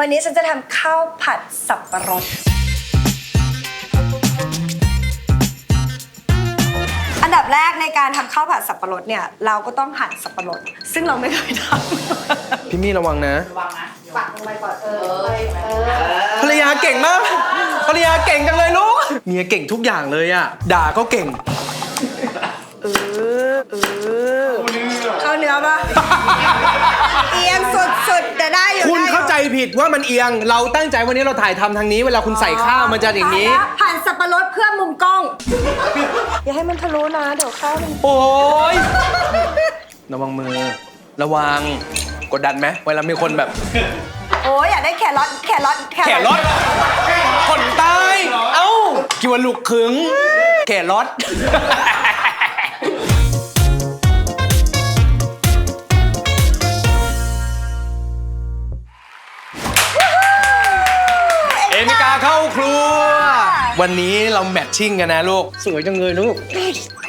วันนี้ฉันจะทำข้าวผัดสับปะรด อันดับแรกในการทำข้าวผัดสับปะรดเนี่ย เราก็ต้องหั่นสับปะรด ซึ่งเราไม่เคยทพี่มี่ระวังนะำปักลงไปก่อนเออภรรยาเก่งมาก ภรรยาเก่งจังเลยลูก เมียเก่งทุกอย่างเลยอะด่าก็เก่ง เออ เออ เข้าเนื้อปะ เอียงสุดๆแต่ได้อยู่คุณได้อยู่เข้าใจผิดว่ามันเอียง เราตั้งใจวันนี้เราถ่ายทำทางนี้ เวลาคุณใส่ข้าวมันจะอย่างนี้ ผ่านสับปะรดเพื่อมุมกล้อง อย่าให้มันทะลุนะ เดี๋ยวข้าวมันโอ้ยระวังมือ ระวัง กดดันไหมเวลามีคนแบบ โอ้ยอยากได้แครอทแครอทแขนรถคนใต้เอ้าคิดว่าลูกขึงแขนรถเอมิ เข้าครัว วันนี้เราแมทชิ่งกันนะลูก สวยจังเลยลูก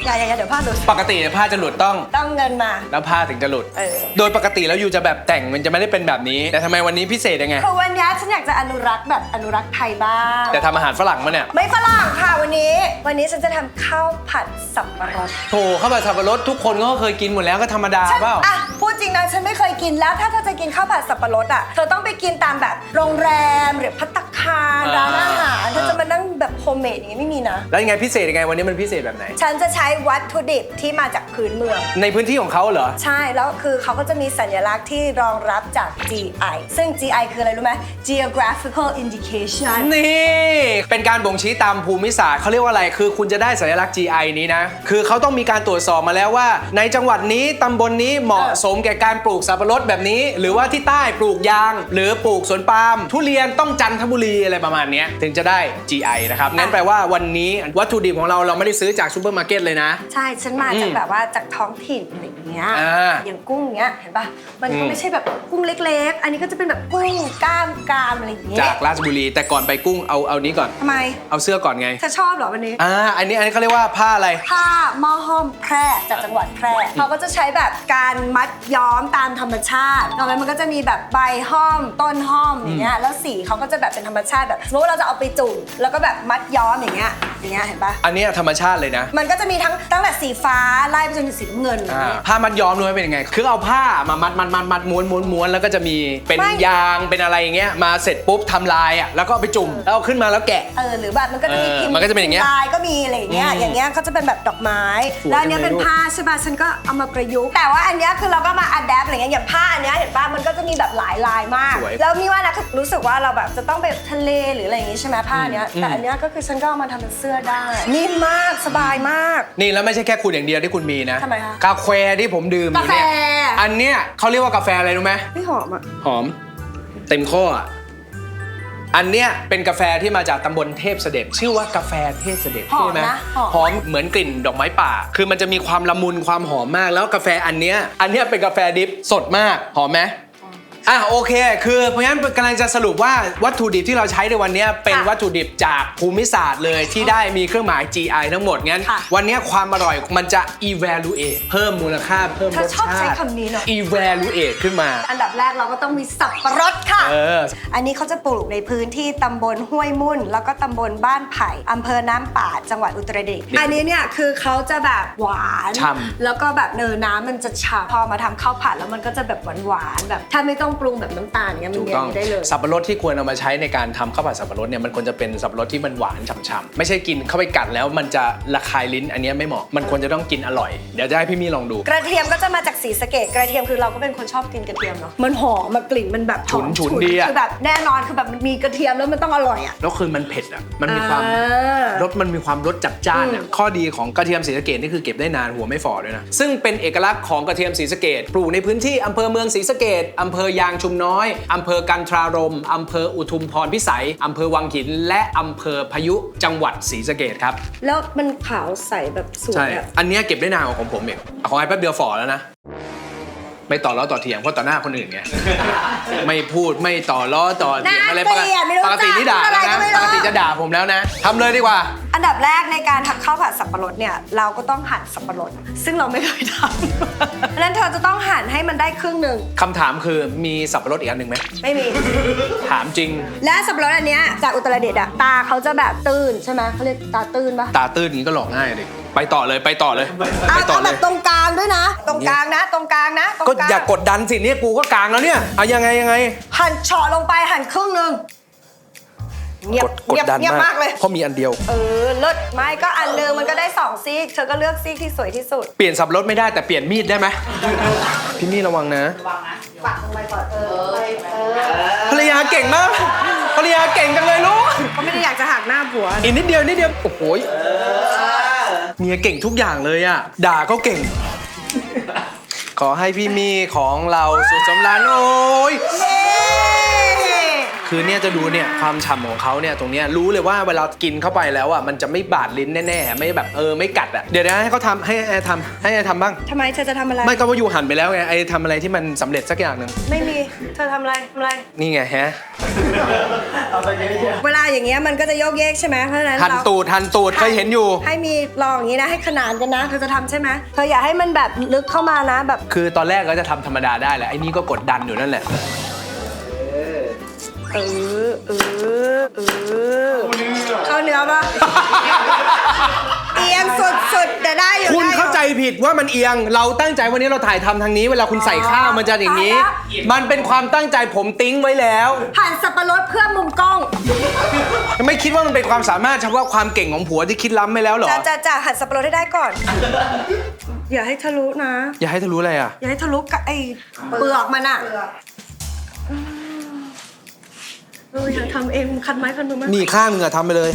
อย่าอย่าอย่าเดี๋ยวผ้าหลุดปกติเนี่ยผ้าจะหลุดต้อง ต้องเงินมา แล้วผ้าถึงจะหลุด เออ โดยปกติแล้วอยู่จะแบบแต่งมันจะไม่ได้เป็นแบบนี้ แต่ทำไมวันนี้พิเศษยังไง คือวันนี้ฉันอยากจะอนุรักษ์แบบอนุรักษ์ไทยบ้าง แต่ทำอาหารฝรั่งมาเนี่ย ไม่ฝรั่งค่ะวันนี้ วันนี้ฉันจะทำข้าวผัดสับปะรดโถเข้าวผัดสับปะรดทุกคนก็เคยกินหมดแล้วก็ธรรมดาฉันเปล่า อะพูดจริงนะฉันไม่เคยกินแล้ว ถ้าเธอจะกินข้าวผัดสับปะรดอะเธอต้องไปกินตามแบบโรงแรมหรือพัตตาคารร้านอาหารเธอจะมานั่งแบบโฮมเมดอย่างงี้ไม่มีนะ แล้วยังไงพิเศษยังไงวันนี้มันพิเศษแบบไหน ฉันจะใช้วัตถุดิบที่มาจากพื้นเมือง ในพื้นที่ของเขาเหรอ ใช่ แล้วคือเขาก็จะมีสัญลักษณ์ที่รองรับจาก GI ซึ่ง GI คืออะไรรู้ไหม Geographical Indication นี่ เป็นการบ่งชี้ตามภูมิศาสตร์เขาเรียกว่าอะไร คือคุณจะได้สัญลักษณ์ GI นี้นะ คือเขาต้องมีการตรวจสอบมาแล้วว่า ในจังหวัดนี้ตำบลนี้เหมาะสมแก่การปลูกสับปะรดแบบนี้ หรือว่าที่ใต้ปลูกยาง หรือปลูกสวนปาล์มทุเรียนต้องจันทบุรีอะไรประมาณเนี้ยถึงจะได้ GI นะครับงั้นแปลว่าวันนี้วัตถุดิบของเราเราไม่ได้ซื้อจากซูเปอร์มาร์เก็ตเลยนะ ใช่ฉันมาอืมจากแบบว่าจากท้องถิ่นอะไรอย่างเงี้ยอ่าอย่างกุ้งเงี้ยเห็นปะมันอืก็มไม่ใช่แบบกุ้งเล็ก ๆ อันนี้ก็จะเป็นแบบกุ้งกล้ามกรามอะไรอย่างเงี้ยจากราชบุรี แต่ก่อนไปกุ้งเอาเอานี้ก่อน ทำไมเอาเสื้อก่อนไงเธอชอบเหรอวันนี้ อ่าอันนี้อันนี้เขาเรียกว่าผ้าอะไร ผ้าหม้อห้อมแพร่จากจังหวัดแพร่เขาก็จะใช้แบบการมัดย้อมตามธรรมชาติต่อไปมันก็จะมีแบบใบห้อมต้นห้อมอย่างเงี้ยแล้วสีเขาก็จะแบบเป็นธรรมชาติแบบสมมติว่าเราจะเอาไปจุ่มแล้วก็แบบมัดย้อมอย่างเงี้ยอย่างเงี้ยเห็นปะอันเนี้ยธรรมชาติเลยนะมันก็จะมีทั้งตั้งแต่สีฟ้าไล่ไปจนถึงสีน้ำเงินอย่างอ่าเงี้ย ผ้ามัดย้อมด้วยเป็นยังไง คือเอาผ้ามามัดมัดมัดมัดม้วนม้วนม้วนแล้วก็จะมีเป็นไม่ ยางเป็นอะไรอย่างเงี้ยมาเสร็จปุ๊บทำลายอะแล้วก็เอาไปจุ่มแล้วเอาขึ้นมาแล้วแกะ เออหรือแบบมันก็จะมีเออพิมพ์มันก็จะเป็นอย่างเงี้ยลายก็มีอะไรอย่างเงี้ยอืมอย่างเงี้ยก็จะเป็นแบบดอกไม้สวยแล้วอันเนี้ยจังเลยเป็นผ้าใช่ป่ะฉันก็เอามาประยุกต์แต่ว่าอันเนี้ยคือเราก็มาอัดแอปอะไรเงี้ยอย่างผ้าอันเนี้ยเห็นป่ะมันก็จะมีแบบหลายลายมากสวยแล้วมีว่านะคือรู้สึกว่าเราแบบจะต้องไปทะเลหรืออะไรอย่างงี้ใช่ไหมผ้าเนี้ยอืมแต่อันเนี้ยก็คือฉันก็เอามาทำเป็นเสื้อได้ นิ่มมากสบายมาก นี่แล้วไม่ใช่แค่คุณอย่างเดียวที่คุณมีนะทำไมคะ กาแฟที่ผมดื่มอยู่เนี่ยกาแฟอันเนี้ยเขาเรียกว่ากาแฟอะไรรู้ไหม ไม่หอมอะ หอม เต็มข้ออะ อันเนี้ยเป็นกาแฟที่มาจากตำบลเทพเสด็จ ชื่อว่ากาแฟเทพเสด็จหอมใช่ไหมนะหอม หอมเหมือนกลิ่นดอกไม้ป่า คือมันจะมีความละมุนความหอมมาก แล้วกาแฟอันเนี้ยอันเนี้ยเป็นกาแฟดิฟสดมากหอมไหม อะโอเค คือเพราะงั้นกำลังจะสรุปว่าวัตถุดิบที่เราใช้ในวันเนี้ยเป็นค่ะวัตถุดิบจากภูมิศาสตร์เลยที่ได้มีเครื่องหมาย GI ทั้งหมดงั้น ค่ะ วันเนี้ยความอร่อยมันจะ evaluate เพิ่มมูลค่าเพิ่มเธรอสชอบชาใช้ติ คำนี้เนอะ evaluate ขึ้นมา อันดับแรกเราก็ต้องมีสับปะรดค่ะ เออ อันนี้เขาจะปลูกในพื้นที่ตำบลห้วยมุ่น แล้วก็ตำบลบ้านไผ่อำเภอน้ำป่าดจังหวัดอุตรดิตถ์นี่อันนี้เนี่ยคือเขาจะแบบหวาน ฉ่ำ แล้วก็แบบเนอน้ำมันจะฉ่ำพอมาทำข้าวผัดแล้วมันก็จะแบบหวานๆแบบถ้าไม่ต้องปรุงแบบน้ำตาลเงี้ยมันถูกเนี้ต้องได้เลย สับปะรดที่ควรเอามาใช้ในการทำข้าวผัดสับปะรดเนี่ยมันควรจะเป็นสับปะรดที่มันหวานฉ่ำๆไม่ใช่กินเข้าไปกัดแล้วมันจะระคายลิ้นอันเนี้ยไม่เหมาะมันควรจะต้องกินอร่อย เดี๋ยวจะให้พี่มี่ลองดู กระเทียมก็จะมาจากสีสะเกดกระเทียมคือเราก็เป็นคนชอบกินกระเทียมเนาะมันหอมมันกลิ่นมันแบบหอมฉุนๆดีอะ คือแบบแน่นอนคือแบบมันมีกระเทียมแล้วมันต้องอร่อยอะแล้วคือมันเผ็ดอะมันมีความ อ่า รสมันมีความรสจัดจ้านอะอืมข้อดีของกระเทียมศรีสะเกดนี่คือเก็บได้นานหัวไม่ฝ่อด้วยนะ ซึ่งเป็นเอกลักษณ์ของกระเทียมศรีสะเกดปลูกในพื้นที่อำเภอเมืองศรีสะเกดอำเภอยางชุมน้อย อำเภอกันทรารม อำเภออุทุมพรพิสัย อำเภอวังหิน และอำเภอพายุจังหวัดศรีสะเกดครับ แล้วมันขาวใสแบบสวใช่ยอะอันเนี้ยเก็บได้นานกว่าของผมอีกของไอ้แป๊บเดียวฝ่อแล้วนะ ไม่ต่อล้อต่อเถียงเพราะต่อหน้าคนอื่นไง ไม่พูดไม่ต่อล้อต่อเถียงอะไรปกติน่าเกลียดไม่รู้ปกตินี่ด่าแล้วจักนะอะไรก็ไม่รู้ปกติจะด่าผมแล้วนะทำเลยดีกว่า อันดับแรกในการทำข้าวผัดสับปะรดเนี่ยเราก็ต้องหั่นสับปะรด ซึ่งเราไม่เคยทำเพราะฉะนั้นเธอจะต้องหั่นให้มันได้ครึ่งหนึ่งคำถามคือมีสับปะรดอีกอันหนึ่งไหมไม่มี ถามจริง และสับปะรดอันเนี้ยจากอุตรดิตถ์อะตาเขาจะแบบตื้นใช่ไหมเขาเรียกตาตื้นปะตาตื้นอย่างนี้ก็หลอกง่ายเลย ไปต่อเลยไปต่อเลย เอาไปต่อเอาเลแบย บตรงกลางด้วยนะ ตรงกลางนะ ตรงกลางนะตรงก็ลางอย่ากดดันสิเนี่ยกูก็กลางแล้วเนี่ยเอายังไงยังไงหั่นเฉาะลงไปหั่นครึ่งหนึ่งเงียบกดกดเงียบดันเงียบมามากกเลย เพราะมีอันเดียว เออเลิศไม่ก็อันหนึงมันก็ได้สองซีก เธอก็เลือกซีกที่สวยที่สุด เปลี่ยนสับปะรดไม่ได้แต่เปลี่ยนมีดได้ไหมพี่มี่ระวังนะปักลงไปก่อนเออเออภรรยาเก่งมากภรรยาเก่งจังเลยลูกก็ไม่ได้อยากจะหักหน้าผัว อีกนิดเดียวนิดเดียวโอ้โหย เมียเก่งทุกอย่างเลยอะ ด่าก็เก่ง ขอให้พี่มีของเราสุขสำราญโอ้ยเย้ คือเนี่ยจะดูเนี่ยความฉ่ำของเขาเนี่ยตรงเนี้ยรู้เลยว่าเวลากินเข้าไปแล้วอะมันจะไม่บาดลิ้นแน่ๆ ไม่แบบเออไม่กัดอะเดี๋ยวนะให้เขาทำให้แอร์ทำให้แอร์ทำบ้าง ทำไมเธอจะทำอะไร ไม่ก็ว่าอยู่หันไปแล้วไงไอทำอะไรที่มันสำเร็จสักอย่างหนึ่งไม่มี เธอทำอะไรทำอะไร นี่ไงฮะเวลาอย่างเงี้ยมันก็จะโยกเยกใช่ไหมเพราะฉะนั้นหันเรา ตูดหันตูดเคยเห็นอยู่ ให้มีลองอย่างนี้นะให้ขนานกันนะ เธอจะทำใช่ไหมเธออย่าให้มันแบบลึกเข้ามานะแบบ คือตอนแรกก็จะทำธรรมดาได้แหละไอ้นี่ก็กดดันอยู่นั่นแหละเออเออเออเข้าเนื้อปะเอียงสุดๆแต่ได้อยู่คุณได้อยู่ เข้าใจผิดว่ามันเอียง เราตั้งใจวันนี้เราถ่ายทำทางนี้ เวลาคุณใส่ข้าวมันจะอย่างนี้ตายแล้วมันเป็นความตั้งใจผมติ้งไว้แล้ว หั่นสับปะรดเพื่อมุมกล้องไม่คิดว่ามันเป็นความสามารถเฉพาะความเก่งของผัวที่คิดล้ำไม่แล้วเหรอ จะจะจะหั่นสับปะรดให้ได้ก่อน อย่าให้ทะลุนะ อย่าให้เธอรู้อะไรอะ อย่าให้ทะลุกับไอ้เปลือกมันอะ เอออยากทำเองคันไม้คันมือมั้ยนี่ข้างมึงอะทำไปเลย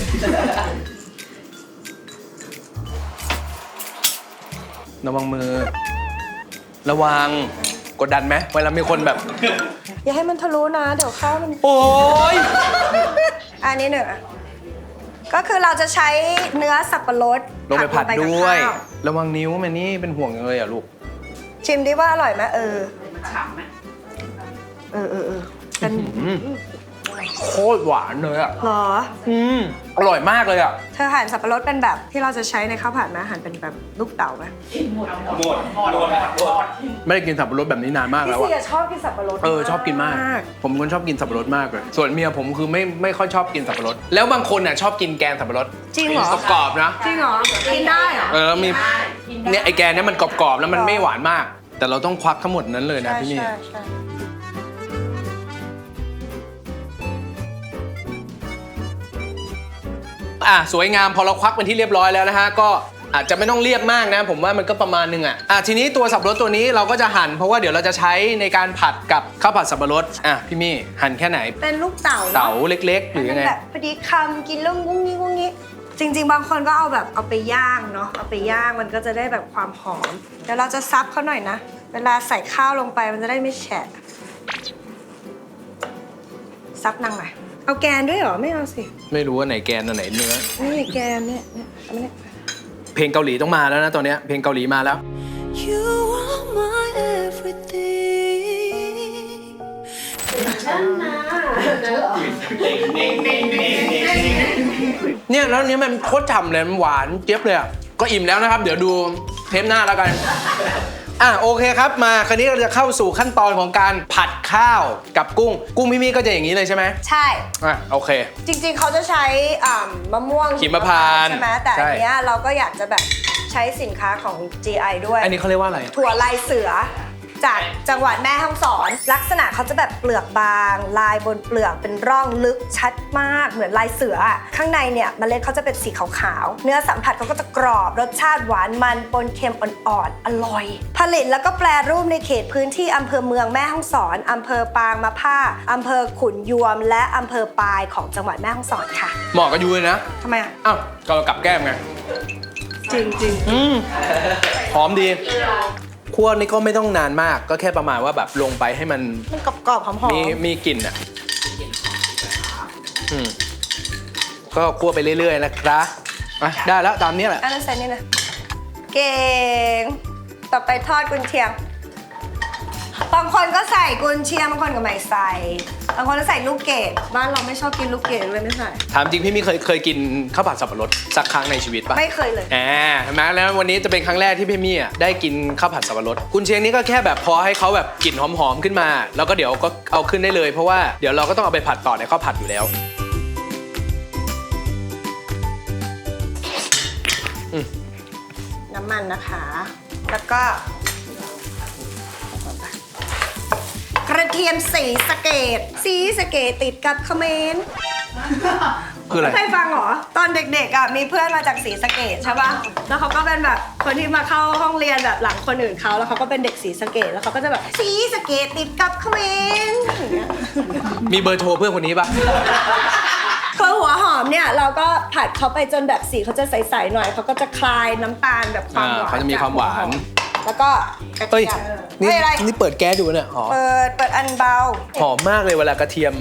ระวังมือ ระวังกดดันไหมเวลามีคนแบบ อย่าให้มันทะลุนะ เดี๋ยวข้าวมันโอ้ยอันนี้หนึ่งอะก็คือเราจะใช้เนื้อสับปะรดลงไปผัดกับด้วย ข้าระวังนิ้วมันนี่เป็นห่วงเลยอะลูก ชิมดิว่าอร่อยไหมเออเออเออเออเป็น โคตรหวานเลยอะ หรอ อืม อร่อยมากเลยอะ เธอหั่นสับปะรดเป็นแบบที่เราจะใช้ในข้าวผัดไหมหั่นเป็นแบบลูกเต๋าไหมไม่ได้กินสับปะรดแบบนี้นานมากพี่แล้วเสีอะยชอบกินสับปะรดเออชอบกินมาก ผมเป็นคนชอบกินสับปะรดมากเลย ส่วนเมียผมคือไม่ไม่ค่อยชอบกินสับปะรด แล้วบางคนอะชอบกินแกงสับปะรดจริงเหรอ กรอบๆนะ จริงเหรอ กินได้เหรอ เออแล้วมีเนี่ยไอแกงเนี่ยมันกรอบๆแล้วมันไม่หวานมาก แต่เราต้องควักทั้งหมดนั้นเลยนะใช่พี่นี่ ใช่ใช่ อะสวยงามพอเราควักเป็นที่เรียบร้อยแล้วนะฮะก็อาจจะไม่ต้องเรียบมากนะ ผมว่ามันก็ประมาณนึงอะอะทีนี้ตัวสับปะรดตัวนี้เราก็จะหั่นเพราะว่าเดี๋ยวเราจะใช้ในการผัดกับข้าวผัดสับปะรดอะพี่มี่หั่นแค่ไหนเป็นลูกเต๋านะเต๋าเล็ก ๆ หรือยังไงแบบพอดีคำกินแล้วงุ้งงี้งุ้งงี้จริง ๆ บางคนก็เอาแบบเอาไปย่างเนาะเอาไปย่างมันก็จะได้แบบความหอมเดี๋ยวเราจะซับเขาหน่อยนะ เวลาใส่ข้าวลงไปมันจะได้ไม่แฉะซับนางหน่อย เอาแกนด้วยเหรอ ไม่เอาสิ ไม่รู้ว่าไหนแกนอันไหนเนื้อ นี่แกนเนี่ยเนี่ยเอามาเนี่ยเพลงเกาหลีต้องมาแล้วนะตอนเนี้ยเพลงเกาหลีมาแล้ว You are my everything. เนี่ยแล้วเนี้ยมันโคตรฉ่ำเลยมันหวานเจี๊ยบเลยอะก็อิ่มแล้วนะครับ เดี๋ยวดูเทปหน้าแล้วกัน อะโอเคครับมาคราวนี้เราจะเข้าสู่ขั้นตอนของการผัดข้าวกับกุ้ง กุ้งพี่มี่ก็จะอย่างนี้เลยใช่ไหมใช่ อะโอเค จริงๆ เขาจะใช้อ่ามะม่วงหิมพานต์ใช่ไหมแต่ใช่อันเนี้ยเราก็อยากจะแบบใช้สินค้าของ GI ด้วย อันนี้เขาเรียกว่าอะไร ถั่วลายเสือ จากจังหวัดแม่ฮ่องสอน ลักษณะเขาจะแบบเปลือกบาง ลายบนเปลือกเป็นร่องลึกชัดมาก เหมือนลายเสืออะข้างในเนี่ยเมล็ดเขาจะเป็นสีขาวๆ เนื้อสัมผัสเขาก็จะกรอบรสชาติหวานมันปนเค็มอ่อนๆ อร่อย ผลิตแล้วก็แปรรูปในเขตพื้นที่อำเภอเมืองแม่ฮ่องสอนอำเภอปางมะผ้าอำเภอขุนยวม และอำเภอปายของจังหวัดแม่ฮ่องสอนค่ะเหมาะกับยูเลยนะทำไมอะอ้าวก็เรากลับแก้มไงจริงจริงอืมหอมดี คั่วนี่ก็ไม่ต้องนานมาก ก็แค่ประมาณว่าแบบลงไปให้มันมันกรอบๆหอมมีมีกลิ่นอะอืมก็คั่วไปเรื่อยๆนะครับอะได้แล้วตามนี้แหละๆอันนั้นใส่นี่นะเก่ง ต่อไปทอดกุนเชียง บางคนก็ใส่กุนเชียงบางคนก็ไม่ใส่ บางคนจะใส่ลูกเกดบ้านเราไม่ชอบกินลูกเกดเลยไม่ใส่ ถามจริงพี่มี่เคยเคยกินข้าวผัดสับปะรดสักครั้งในชีวิตปะไม่เคยเลยอ่าเห็นไหมแล้ววันนี้จะเป็นครั้งแรกที่พี่มี่อะได้กินข้าวผัดสับปะรดกุนเชียงนี่ก็แค่แบบพอให้เขาแบบกลิ่นหอมๆขึ้นมา แล้วก็เดี๋ยวก็เอาขึ้นได้เลยเพราะว่าเดี๋ยวเราก็ต้องเอาไปผัดต่อในข้าวผัดอยู่แล้ว น้ำมันนะคะ แล้วก็ ระเทียมสีสะเกตสีสะเกตติดกับเขมร คืออะไร ไม่เคยฟังเหรอ ตอนเด็กๆอะมีเพื่อนมาจากสีสะเกตใช่ป่ะแล้วเขาก็เป็นแบบคนที่มาเข้าห้องเรียนแบบหลังคนอื่นเขาแล้วเขาก็เป็นเด็กสีสะเกตแล้วเขาก็จะแบบสีสะเกตติดกับเขมรอย่างเงี้ยมีเบอร์โทรเพื่อนคนนี้ปะคือหัวหอมเนี่ยเราก็ผัดเขาไปจนแบบสีเขาจะใสๆหน่อยเขาก็จะคลายน้ำตาลแบบความหวานอ่าเขาจะมีความหวาน แล้วก็กระเฮ้ยเทียมนี่เฮ้ยอะไร นี่เปิดแก๊สดูเนี่ยอ๋อเปิดเปิดอันเบา หอมมากเลยเวลากระเทียม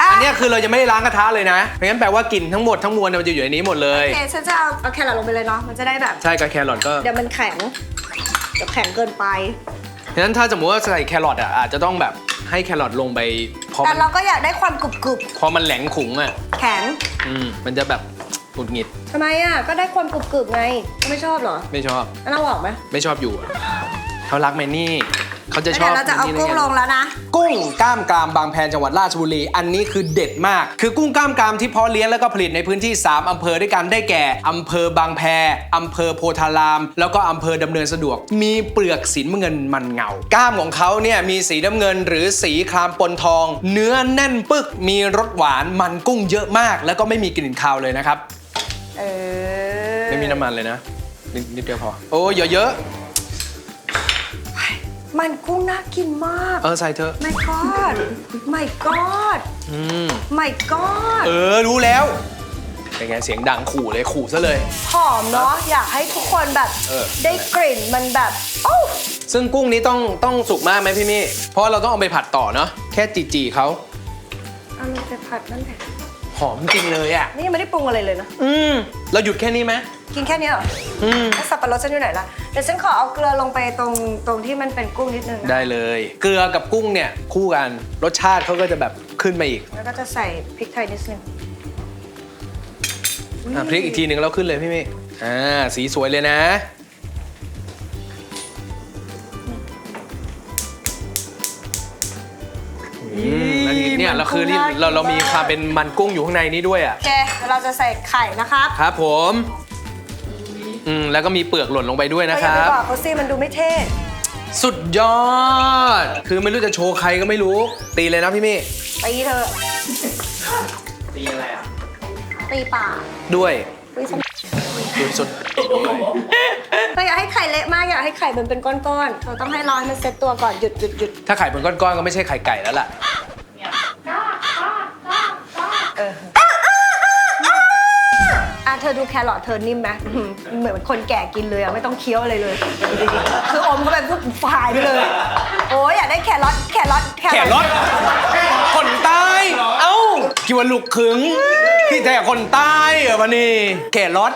อะ อันเนี้ยคือเรายังไม่ได้ล้างกระทะเลยนะเพราะงั้นแปลว่ากลิ่นทั้งหมดทั้งมวลเนี่ยมันจะอยู่ในนี้หมดเลย โอเคฉันจะเอาเอาแครอทลงไปเลยเนาะมันจะได้แบบ ใช่กับแครอทก็เดี๋ยวมันแข็งเดี๋ยวแข็งเกินไปฉะนั้นถ้าสมมติว่าใส่แครอทอะอาจจะต้องแบบให้แครอทลงไปพอแต่มันเราก็อยากได้ความกรุบกรุบพอมันแหลงขุงอะๆแข็งอืมมันจะแบบหงุดหงิดทำไมอะก็ได้ความกรุบกรุบๆไง ไม่ชอบเหรอไม่ชอบ แล้วเราบอกไหมไม่ชอบอยู่อะ เขารักแมนนี่เขาจะแล้วชอบเดี๋ยวเราจะเอาแมนนี่กุ้งไลงแล้วนะ กุ้งกล้ามกรามบางแพนจังหวัดราชบุรี อันนี้คือเด็ดมาก คือกุ้งกล้ามกรามที่เพาะเลี้ยงแล้วก็ผลิตในพื้นที่ 3 อำเภอด้วยกันได้แก่ อำเภอบางแพ อำเภอโพธาราม แล้วก็อำเภอดำเนินสะดวก มีเปลือกสีน้ำเงินมันเงา กล้ามของเขาเนี่ยมีสีน้ำเงิน หรือสีครามปนทอง เนื้อแน่นปึก มีรสหวานมันกุ้งเยอะมาก แล้วก็ไม่มีกลิ่นคาวเลยนะครับ เออ ไม่มีน้ำมันเลยนะนิดนิดเดียวพอ โอ้ยเยอะ มันกุ้งน่ากินมากๆเออใส่เถอะไม่กอดไม่กอดอืมไม่กอดเออ รู้แล้ว เป็นไงเสียงดังขู่เลยขู่ซะเลย หอมเนาะอยากให้ทุกคนแบบเออ ได้กลิ่นมันแบบโอ้ซึ่งกุ้งนี้ต้องต้องสุกมากไหมพี่มี่ เพราะเราต้องเอาไปผัดต่อเนาะแค่จีจีๆเขาเอาลงไปผัดนั่นแหละหอมจริงเลยอะ นี่ยังไม่ได้ปรุงอะไรเลยนะ อืม เราหยุดแค่นี้ไหม กินแค่นี้เหรออืมแล้วสับปะรดฉันอยู่ไหนล่ะเดี๋ยวฉันขอเอาเกลือลงไปตรงตรงที่มันเป็นกุ้งนิดนึงนะได้เลย เกลือกับกุ้งเนี่ยคู่กันรสชาติเขาก็จะแบบขึ้นมาอีกแล้วก็จะใส่พริกไทยนิดนึงอะพลิกอีกทีหนึ่งแล้วขึ้นเลยพี่มี่อ่าสีสวยเลยนะ อืมแล้วนี่เนี่ยเราคือนี่เราเรามีความเป็นมันกุ้งอยู่ข้างในนี้ด้วยอะ โอเคเดี๋ยวเราจะใส่ไข่นะครับ ครับผม อืมแล้วก็มีเปลือกหล่นลงไปด้วยนะคเราอย่ารัไปบบอกเขาสิมันดูไม่เท่ สุดยอด คือไม่รู้จะโชว์ใครก็ไม่รู้ ตีเลยนะพี่มี่ตีเธอะตีอะไรอะ ตีป่าด้วยตีสมดูสุดเราอยากให้ไข่เละมากอยากให้ไข่มันเป็นก้อนๆ เราต้องให้ร้อยมันเซ็ตตัวก่อนหยุดหยุดหยุดถ้าไข่เป็นก้อนๆก็ไม่ใช่ไข่ไก่แล้วล่ะ เออ อะเธอดูแครอทเธอนิ่มไหมอื้อหือเหมือนคนแก่กินเลยอะไม่ต้องเคี้ยวอะไรเลย คืออมเข้าไปปุ๊บฝายไปเลย โอ้ยอยากได้แครอทแครอทแขนรถคนใต้เอ้าคิดว่าลูกขึงที่แท้คนใต้เหรอวันี่แขนรถ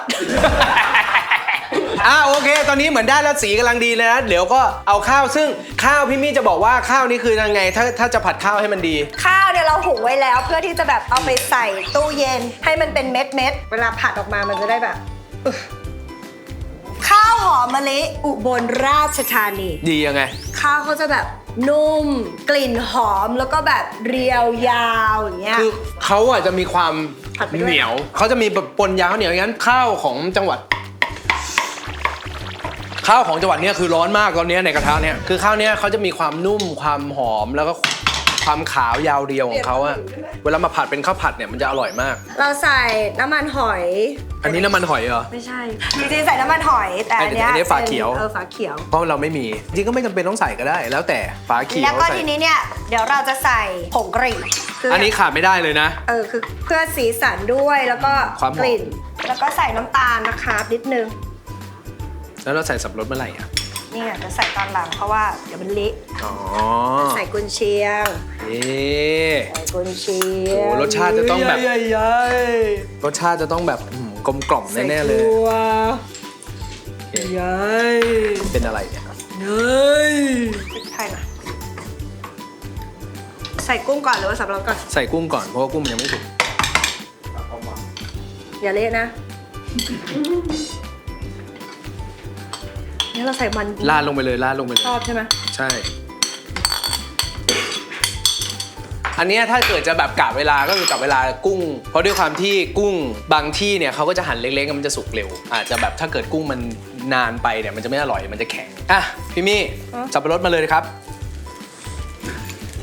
อ่าโอเค ตอนนี้เหมือนได้แล้วสีกำลังดีเลยนะเดี๋ยวก็เอาข้าวซึ่งข้าวพี่มี่จะบอกว่าข้าวนี้คือยังไง ถ้าถ้าจะผัดข้าวให้มันดี ข้าวเนี่ยเราหุงไว้แล้ว เพื่อที่จะแบบเอาไปใส่ตู้เย็น ให้มันเป็นเม็ดเม็ดๆเวลาผัดออกมามันจะได้แบบอึ๊ะข้าวหอมมะลิอุบลราชธานี ดียังไง ข้าวเขาจะแบบนุ่ม กลิ่นหอมแล้วก็แบบเรียวยาวอย่างเงี้ย คือเขาอะจะมีความผัดไปด้วย เหนียวเขาจะมีแบบปนยาวเหนียวงั้นข้าวของจังหวัด ข้าวของจังหวัดเนี้ยคือร้อนมากตอนเนี้ยในกระทะเนี้ยคือข้าวเนี้ยเขาจะมีความนุ่มความหอมแล้วก็ความขาวยาวเรียวของเขาอะเวลามาผัดเป็นข้าวผัดเนี่ยมันจะอร่อยมาก เราใส่น้ำมันหอย อันนี้น้ำมันหอยเหรอ ไม่ใช่จริงๆใส่น้ำมันหอยแต่อันเนี้ยอันนี้ฝาเขียว เออฝาเขียว เพราะเราไม่มี จริงก็ไม่จำเป็นต้องใส่ก็ได้ แล้วแต่ฝาเขียวแล้วก็ใส่ทีนี้เนี่ยเดี๋ยวเราจะใส่ผงกะหรี่คือันนี้ขาดไม่ได้เลยนะ เออคือเพื่อสีสันด้วยแล้วก็ความหอม กลิ่น แล้วก็ใส่น้ำตาลนะครับนิดนึง แล้วเราใส่สับปะรดเมื่อไหร่อะนี่ไงจะใส่ตอนหลังเพราะว่าเดี๋ยวมันเละอ๋อใส่กุนเชียง เอ๊ะใส่กุนเชียโอ้งรสชาติจะต้องแบบ รสชาติจะต้องแบบอืมกลมกล่อมใส่แน่ๆเลย ถั่วโอเคใหญ่เป็นอะไรเนี่ยเนยพริกไทยหน่อยใส่กุ้งก่อนหรือว่าสับปะรดก่อน ใส่กุ้งก่อนเพราะว่ากุ้งมันยังไม่สุกอย่าเละนะ นี่เราใส่มันลาดลงไปเลยลาดลงไปเลย ชอบใช่ไหมใช่ อันเนี้ยถ้าเกิดจะแบบกะเวลาก็คือกะเวลากุ้ง เพราะด้วยความที่กุ้งบางที่เนี่ยเขาก็จะหั่นเล็กๆมันจะสุกเร็ว อาจจะแบบถ้าเกิดกุ้งมันนานไปเนี่ยมันจะไม่อร่อยมันจะแข็ง อะพี่มี่สับปะรดมาเลยครับ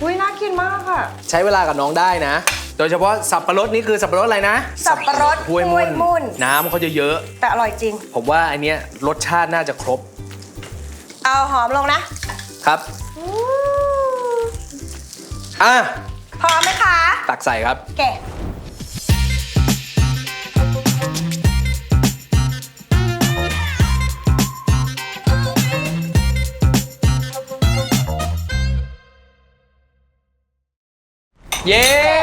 อุ้ยน่ากินมากค่ะ ใช้เวลากับน้องได้นะ โดยเฉพาะสับปะรดนี่คือสับปะรดอะไรนะสับปะรดห้วยห้วยมุ่นมุ่นน้ำเขาจะเยอะ แต่อร่อยจริง ผมว่าอันเนี้ยรสชาติน่าจะครบ เอาหอมลงนะครับอู้อะพร้อมไหมคะ ตักใส่ครับ แกะเย้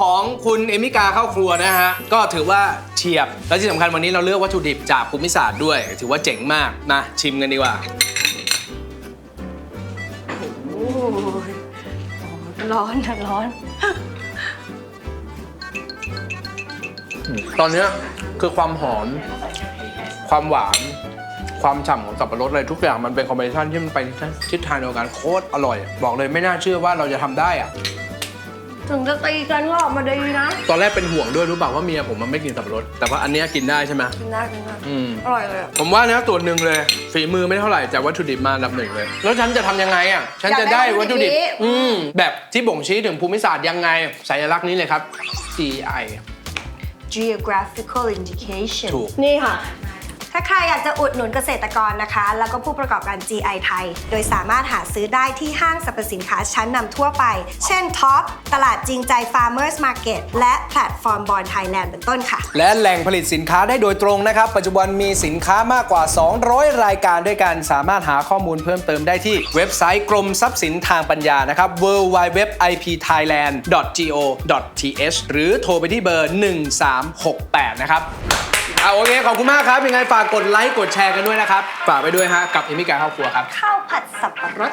ของคุณเอมิกาเข้าครัวนะฮะ ก็ถือว่าเฉียบ และที่สำคัญวันนี้เราเลือกวัตถุดิบจากภูมิศาสตร์ด้วย ถือว่าเจ๋งมากนะชิมกันดีกว่า โอ้ยร้อนนะร้อน ตอนเนี้ยคือความหอม ความหวาน ความฉ่ำของสับปะรดอะไรทุกอย่างมันเป็นคอมบิเนชันที่มันไปทิศทางเดียวกันโคตรอร่อย บอกเลยไม่น่าเชื่อว่าเราจะทำได้อะ ถึงจะตีกันก็ออกมาดีนะตอนแรกเป็นห่วงด้วยรู้เปล่าว่าเมียผมมันไม่กินสับปะรดแต่ว่าอันเนี้ยกินได้ใช่ไหมกินได้กินได้อืม อร่อยเลยอะ ผมว่านะตัวหนึ่งเลยฝีมือไม่เท่าไหร่แต่วัตถุดิบมาอันดับหนึ่งเลย แล้วฉันจะทำยังไงอะฉันจะได้วัตถุดิบ อืม แบบที่บ่งชี้ถึงภูมิศาสตร์ยังไงสัญลักษณ์นี้เลยครับ GI geographical indication ถูก นี่ค่ะ ถ้าใครอยากจะอุดหนุนเกษตรกรนะคะ แล้วก็ผู้ประกอบการ GI ไทย โดยสามารถหาซื้อได้ที่ห้างสรรพสินค้าชั้นนำทั่วไป เช่นท็อปตลาดจริงใจ Farmers Market และแพลตฟอร์มบอลไทยแลนด์เป็นต้นค่ะ และแหล่งผลิตสินค้าได้โดยตรงนะครับ ปัจจุบันมีสินค้ามากกว่า 200 รายการด้วยกันสามารถหาข้อมูลเพิ่มเติมได้ที่เว็บไซต์กรมทรัพย์สินทางปัญญานะครับ www.ipthailand.go.th หรือโทรไปที่เบอร์ 1368 นะครับ อ่าโอเค ขอบคุณมากครับ ยังไงฝากกดไลค์ กดแชร์กันด้วยนะครับ ฝากไปด้วยฮะ กับเอมิกาเข้าครัวครับ ข้าวผัดสับปะรด